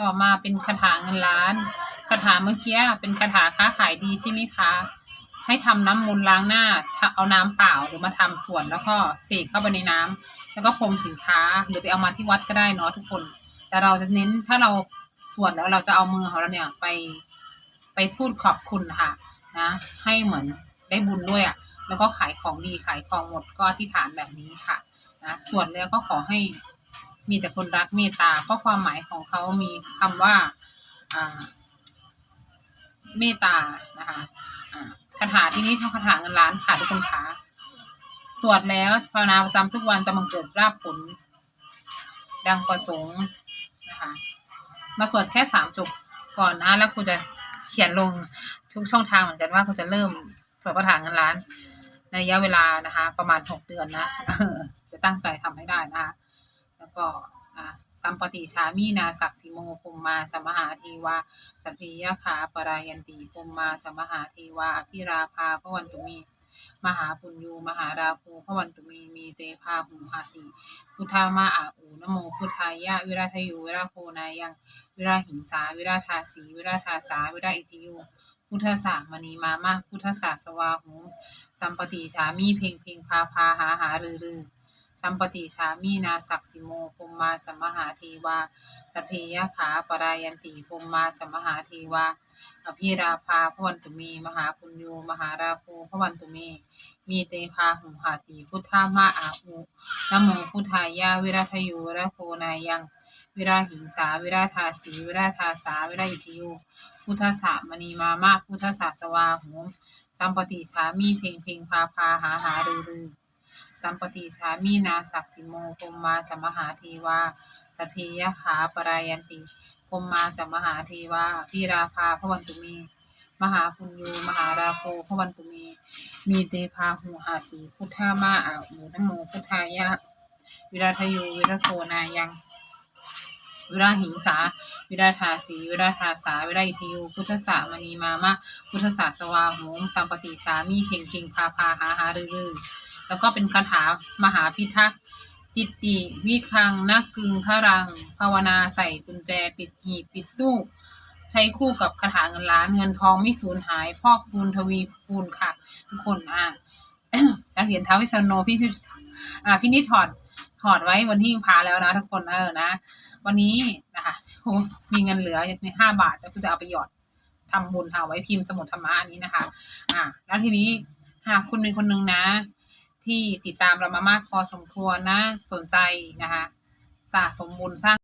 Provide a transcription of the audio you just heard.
ต่อมาเป็นคาถาเงินล้านคาถาเมื่อกี้เป็นคาถาค้าขายดีใช่ไหมคะ ให้ทำน้ำมนต์ล้างหน้าเอาน้ำเปล่าหรือมาทำส่วนแล้วก็เสกเข้าไปในน้ำแล้วก็พรมสินค้าหรือไปเอามาที่วัดก็ได้เนาะทุกคน แต่เราจะเน้นถ้าเราส่วดแล้วเราจะเอามือของเราเนี่ยไปไปพูดขอบคุณค่ะนะ ให้เหมือนได้บุญด้วยอะ่ะแล้วก็ขายของดีขายของหมดก็อธิษฐานแบบนี้ค่ะนะส่วดแล้วก็ขอให้ มีแต่คนรักเมตตา เพราะความหมายของเขามีคำว่าอ่าเมตตานะคะคาถาที่นี้เท่าคาถาเงินล้านค่ะทุกคนคะสวดแล้วภาวนาประจำทุกวันจะบังเกิดราบผล ดังประสงค์นะคะมาสวดแค่สามจบก่อนนะแล้วคุณจะเขียนลงทุกช่องทางเหมือนกันว่าคุณจะเริ่มสวดคาถาเงินล้าน ในระยะเวลานะคะ ประมาณหกเดือนนะจะตั้งใจทำให้ได้นะคะ แล้วก็อ่าสัมปติชามีนาศักสิโมภูมมาสมหาเทวาสัพเพยขาปรายันติภูมมาสมหาเทวาอภิราภาพระวันตุมีมหาปุญญูมหาราภูพระวันตุมีมีเตภาหุหาติพุทธามาอาอูนโมพุทธายะวิราทยูวิราโคนายังวิราหิงสาวิราทาสีวิราทาสาวิราอิติยูพุทธสามณีมามาพุทธศาสวาหูสัมปติฉามีเพ่งเพ่งพาพาหาหารือรือ สัมปติฉามีนาศักสิโมภูมมาจะมหาเทวาสเพยะขาปรายันติภูมมาจะมหาเทวาอภิราภาพวันตุมี มหาปุญญูมหาราภูพวันตุมีมีเตพาหุหาติพุทธามาอาหูนโมพุทธายะวิราทยูราโคนายังวิราหิงสาวิราทาสีวิราทาสาวิราอิทิยูพุทธสามณีมามาพุทธศาสวาหูสัมปติชามีเพ่งเพ่งพาพาหาหารือรือ สัมปติชามีนาศักดิ์สิโมพมมาจะมหาเทวาสพเพยะขาปรายันติพมมาจะมหาเทวาพิราภาพระวันตุมีมหาปุญญูมหาราโภพระวันตุมีมีเตพาหูหาติพุทธามาอาหูนโมพุทธายะ วิราทยูวิราโคนายังวิราหิงสา วิราทาสี วิราทาสา วิราอิทิยูพุทธสามณีมามะ พุทธศาสวาโหมสัมปติชามีเพ่งเพ่งพาพาหาหารือรือ แล้วก็เป็นคาถามหาพิทักษ์จิตติวิคังนักกึงขรัง ภาวนาใส่กุญแจปิดหีบปิดตู้ ใช้คู่กับคาถาเงินล้านเงินทองไม่สูญหายพอกคูณทวีคูณค่ะ ทุกคนอะนักเรียนท้าววิษณุโนพี่ที่อ่าพี่นิดถอดถอดไว้บนที่พาแล้วนะทุกคนเออนะ วันนี้นะคะมีเงินเหลือในห้าบาทแล้วก็จะเอาไปหยอดทำบุญค่ะไว้พิมพ์สมุดธรรมะอันนี้นะคะ อ่า แล้วทีนี้หากคุณเป็นคนหนึ่งนะ ที่ติดตามเรามามากพอสมควรนะ สนใจนะคะ สะสมบุญสร้าง